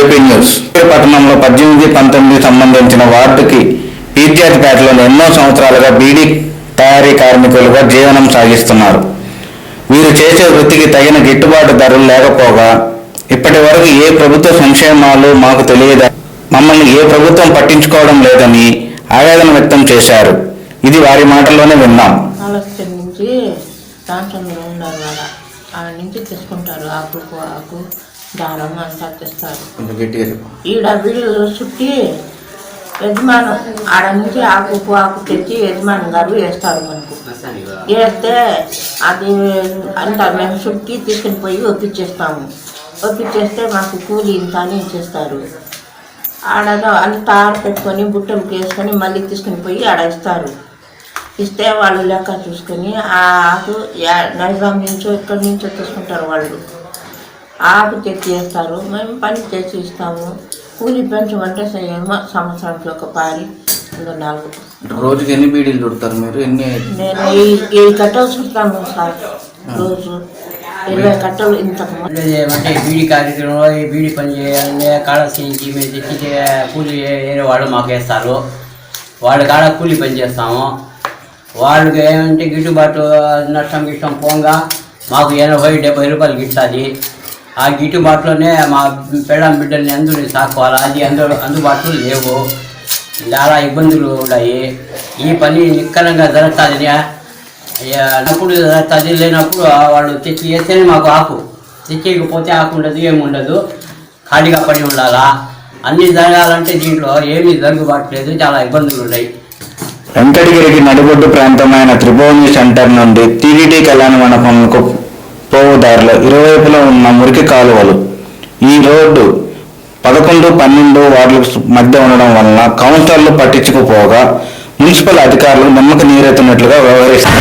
పట్టణంలో పద్దెనిమిది పంతొమ్మిది సంబంధించిన వార్డుకి పీర్జాతిపేటలోని ఎన్నో సంవత్సరాలుగా బీడీ తయారీ కార్మికులుగా జీవనం సాగిస్తున్నారు. వీరు చేసే వృత్తికి తగిన గిట్టుబాటు ధరలు లేకపోగా ఇప్పటి వరకు ఏ ప్రభుత్వ సంక్షేమాలు మాకు తెలియదా? మమ్మల్ని ఏ ప్రభుత్వం పట్టించుకోవడం లేదని ఆవేదన వ్యక్తం చేశారు. ఇది వారి మాటల్లోనే విన్నాం. నుంచి ఉన్నారు వాళ్ళ. నుంచి తీసుకుంటారు ఆకు ఆకు దారం తెస్తారు ఈడ వీళ్ళు చుట్టి యజమానం ఆడ నుంచి ఆకు ఆకు తెచ్చి యజమాని గారు వేస్తారు మనకు. వేస్తే అది అంతా మేము చుట్టి తీసుకుని పోయి ఒప్పించేస్తాము ఒప్పించేస్తే మాకు కూలి ఇంత అని ఇచ్చేస్తారు. ఆడ అంతా పెట్టుకొని బుట్టలకు వేసుకొని మళ్ళీ తీసుకుని పోయి ఆడ ఇస్తారు. ఇస్తే వాళ్ళు లెక్క చూసుకొని ఆ ఆకు నైజాం నుంచో ఇక్కడి నుంచో తీసుకుంటారు వాళ్ళు. ఆకు తెచ్చి వేస్తారు మేము పని చేసి ఇస్తాము. కూలి పెంచమంటే ఏమో సంవత్సరానికి ఒక పారి నాలుగు. రోజుకి ఎన్ని బీడీలు చుడతారు మీరు? ఎన్ని నేను ఈ కట్టలు చూస్తాను సార్ రోజు. ఇరవై కట్టలు ఈ బీడీ కార్యక్రమంలో ఈ బీడీ పని చేయాలంటే కాడ చేయించి మేము తెచ్చి కూలి వాళ్ళు మాకు వేస్తారు. వాళ్ళ కాడ కూలి పని చేస్తాము. వాళ్ళకి ఏమంటే గిట్టుబాటు నష్టం గిష్టం పోగా మాకు ఎనభై డెబ్బై రూపాయలు గిట్టుతుంది ఆ గిట్టుబాటులోనే మా పెళ్ళం బిడ్డల్ని అందరూ సాకోవాలి అది అందరూ అందుబాటులో లేవు. చాలా ఇబ్బందులు ఉన్నాయి. ఈ పని నిక్కరంగా జరుగుతుంది అప్పుడు జరుగుతుంది లేనప్పుడు వాళ్ళు తెచ్చి వేస్తేనే మాకు ఆకు. తెచ్చేయకపోతే ఆకు ఉండదు ఏముండదు ఖాళీగా పడి ఉండాలా? అన్నీ జరగాలంటే దీంట్లో ఏమీ జరుగుబాట్లేదు చాలా ఇబ్బందులు ఉన్నాయి. వెంకటగిరికి నడిబొడ్డు ప్రాంతమైన త్రిభువని సెంటర్ నుండి టీడీటీ కళ్యాణ మండపంకు పోవు దారిలో ఇరువైపులా ఉన్న మురికి కాలువలు. ఈ రోడ్డు పదకొండు పన్నెండు వార్డుల మధ్య ఉండడం వలన కౌన్సిలర్లు పట్టించుకుపోగా మున్సిపల్ అధికారులు నిమ్మక నీరెత్తినట్లుగా వ్యవహరిస్తారు